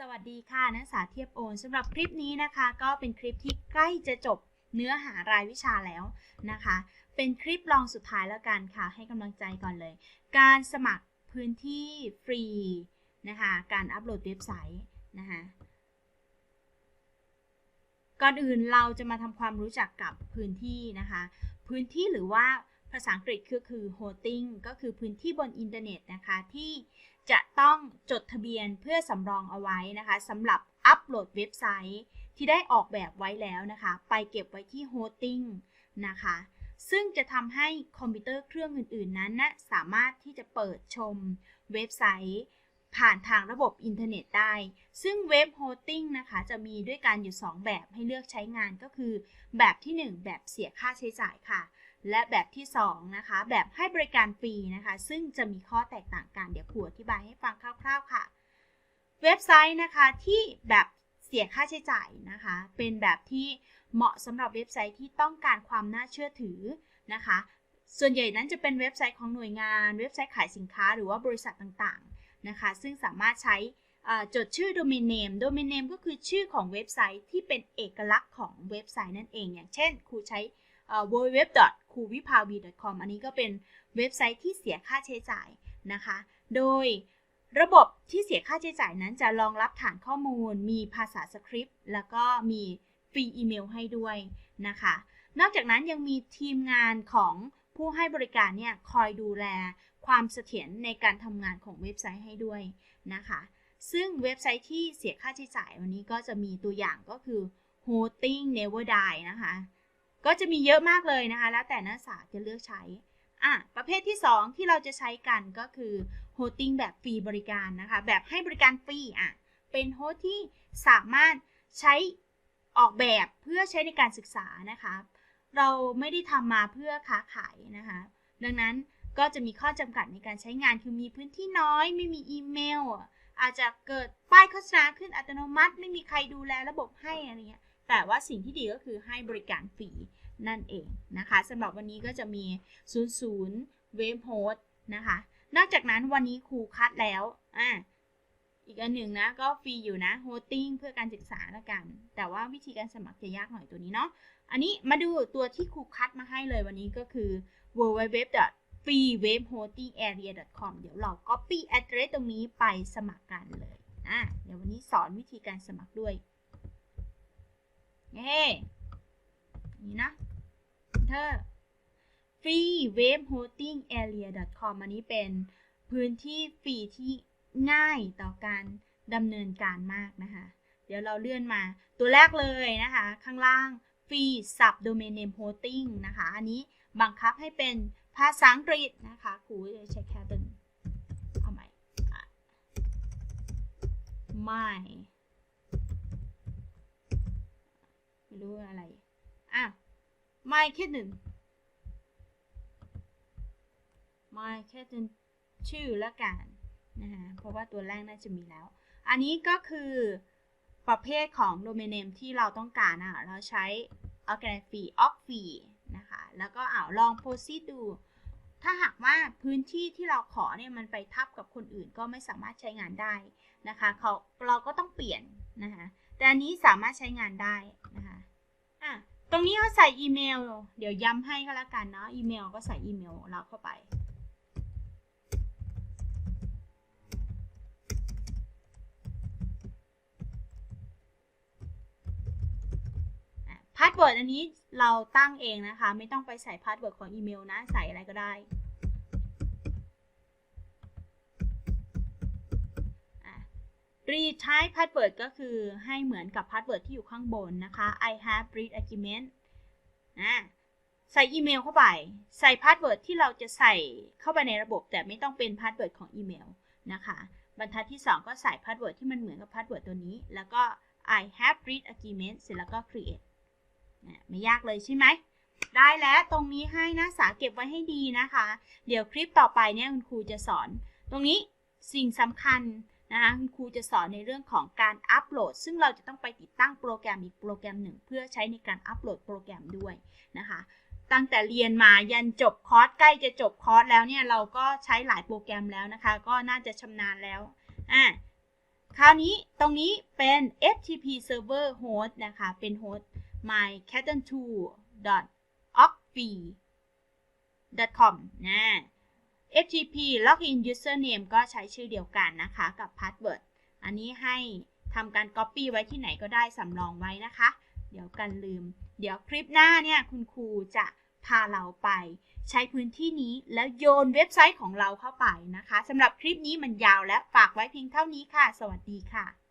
สวัสดีค่ะนักศึกษาเทียบโอนสำหรับคลิปนี้นะคะ ก็เป็นคลิปที่ใกล้จะจบเนื้อหารายวิชาแล้วนะคะ เป็นคลิปลองสุดท้ายแล้วกันค่ะ ให้กำลังใจก่อนเลย การสมัครพื้นที่ฟรีนะคะ การอัปโหลดเว็บไซต์นะคะก่อนอื่นเราจะมาทำความรู้จักกับพื้นที่นะคะ พื้นที่หรือว่าภาษาอังกฤษก็คือ hosting ก็คือพื้นที่บนอินเทอร์เน็ตนะคะที่ จะต้องจดทะเบียนเพื่อสำรองเอาไว้นะคะสำหรับอัปโหลดเว็บไซต์ที่ได้ออกแบบไว้แล้วนะคะ ไปเก็บไว้ที่โฮสติ้งนะคะ ซึ่งจะทำให้คอมพิวเตอร์เครื่องอื่น ๆ นั้นนะสามารถที่จะเปิดชมเว็บไซต์ ผ่านทางระบบอินเทอร์เน็ตได้ ซึ่งเว็บโฮสติ้งนะคะ จะมีด้วยกันอยู่ 2 แบบให้เลือกใช้งานก็คือ แบบที่ 1 แบบเสียค่าใช้จ่ายค่ะ และแบบที่ 2 นะคะ แบบให้บริการฟรีนะคะ ซึ่งจะมีข้อแตกต่างกัน เดี๋ยวครูอธิบายให้ฟังคร่าวๆค่ะ เว็บไซต์นะคะที่แบบเสียค่าใช้จ่ายนะคะ เป็นแบบที่เหมาะสำหรับเว็บไซต์ที่ต้องการความน่าเชื่อถือนะคะ ส่วนใหญ่นั้นจะเป็นเว็บไซต์ของหน่วยงาน เว็บไซต์ขายสินค้าหรือว่าบริษัทต่างๆ นะคะ ซึ่งสามารถใช้จดชื่อ domain name domain name ก็คือชื่อของเว็บไซต์ที่เป็นเอกลักษณ์ของเว็บไซต์นั่นเอง อย่างเช่นครูใช้ www k u v i p a v i com อันนี้ก็เป็นเว็บไซต์ที่เสียค่าใช้จ่ายนะคะ โดยระบบที่เสียค่าใช้จ่ายนั้นจะรองรับฐานข้อมูล มีภาษาสคริปต์ แล้วก็มีฟรีอีเมลให้ด้วยนะคะ นอกจากนั้นยังมีทีมงานของ ผู้ให้บริการเนี่ยคอยดูแลความเสถียรในการทำงานของเว็บไซต์ให้ด้วยนะคะ ซึ่งเว็บไซต์ที่เสียค่าใช้จ่ายวันนี้ก็จะมีตัวอย่างก็คือ hosting never die นะคะ ก็จะมีเยอะมากเลยนะคะ แล้วแต่นักศึกษาจะเลือกใช้อะประเภทที่ 2 ที่เราจะใช้กันก็คือ hosting แบบฟรีบริการนะคะ แบบให้บริการฟรีอะเป็นโฮสที่สามารถใช้ออกแบบเพื่อใช้ในการศึกษานะคะ เราไม่ได้ทำมาเพื่อค้าขายนะคะ ดังนั้นก็จะมีข้อจำกัดในการใช้งานคือมีพื้นที่น้อย ไม่มีอีเมล อาจจะเกิดป้ายโฆษณาขึ้นอัตโนมัติ ไม่มีใครดูแลระบบให้อะไรเงี้ย แต่ว่าสิ่งที่ดีก็คือให้บริการฟรีนั่นเองนะคะสำหรับวันนี้ก็จะมี 00 เว็บโฮสนะคะ นอกจากนั้นวันนี้ครูคัดแล้วอะอีกอันหนึ่งนะก็ฟรีอยู่นะโฮสติ้งเพื่อการศึกษาละกัน แต่ว่าวิธีการสมัครจะยากหน่อยตัวนี้เนาะ อันนี้มาดูตัวที่ครูคัดมาให้เลยวันนี้ก็คือ www freewebhostingarea.com เดี๋ยวเรา copy address ตรงนี้ไปสมัครกันเลยอะเดี๋ยววันนี้สอนวิธีการสมัครด้วยเฮ้นี่นะเธอ freewebhostingarea.com อันนี้เป็นพื้นที่ฟรีที่ง่ายต่อการดำเนินการมากนะคะ เดี๋ยวเราเลื่อนมาตัวแรกเลยนะคะ ข้างล่าง free sub domain name hosting นะคะ อันนี้บังคับให้เป็นภาษาอังกฤษนะคะครูจะใช้แค่ตึงเอาใหม่ไม่ไม่รู้อะไรอะไม่แค่หนึ่งไม่แค่เป็นชื่อละกันนะคะเพราะว่าตัวแรกน่าจะมีแล้ว อันนี้ก็คือประเภทของ domain name ที่เราต้องการอะ เราใช้ organic fee off fee นะคะ แล้วก็เอาลอง proceed ดู ถ้าหากว่าพื้นที่ที่เราขอเนี่ยมันไปทับกับคนอื่นก็ไม่สามารถใช้งานได้นะคะเขาเราก็ต้องเปลี่ยนนะคะแต่อันนี้สามารถใช้งานได้นะคะอะตรงนี้เขาใส่อีเมล เดี๋ยวย้ำให้ก็แล้วกันเนาะ อีเมลก็ใส่อีเมลเราเข้าไป พา สเวิร์ดอันนี้เราตั้งเองนะคะ ไม่ต้องไปใส่พาสเวิร์ดของอีเมลนะ ใส่อะไรก็ได้ retype password ก็คือให้เหมือนกับพาสเวิร์ดที่อยู่ข้างบนนะคะ I have read argument นะใส่อีเมลเข้าไป ใส่พาสเวิร์ดที่เราจะใส่เข้าไปในระบบ แต่ไม่ต้องเป็นพาสเวิร์ดของอีเมลนะคะ บรรทัดที่ 2 ก็ใส่พาสเวิร์ดที่มันเหมือนกับพาสเวิร์ดตัวนี้ แล้วก็ I have read argument เสร็จแล้วก็ create ไม่ยากเลยใช่ไหม ได้แล้วตรงนี้ให้นักศึกษาเก็บไว้ให้ดีนะคะ เดี๋ยวคลิปต่อไปเนี่ยคุณครูจะสอน ตรงนี้สิ่งสำคัญนะคะคุณครูจะสอนในเรื่องของการอัปโหลด ซึ่งเราจะต้องไปติดตั้งโปรแกรมอีกโปรแกรมหนึ่ง เพื่อใช้ในการอัปโหลดโปรแกรมด้วยนะคะตั้งแต่เรียนมายันจบคอร์สใกล้จะจบคอร์สแล้วเนี่ยเราก็ใช้หลายโปรแกรมแล้วนะคะ ก็น่าจะชำนาญแล้วอะคราวนี้ตรงนี้เป็น FTP server host นะคะ เป็น host my c a t t e n 2 o c f e com นะ FTP login username ก็ใช้ชื่อเดียวกันนะคะกับ password อันนี้ให้ทำการ copy ไว้ที่ไหนก็ได้สำรองไว้นะคะ เดี๋ยวกันลืม เดี๋ยวคลิปหน้าเนี่ยคุณครูจะพาเราไป ใช้พื้นที่นี้แล้วโยนเว็บไซต์ของเราเข้าไปนะคะสำหรับคลิปนี้มันยาวและฝากไว้เพียงเท่านี้ค่ะ สวัสดีค่ะ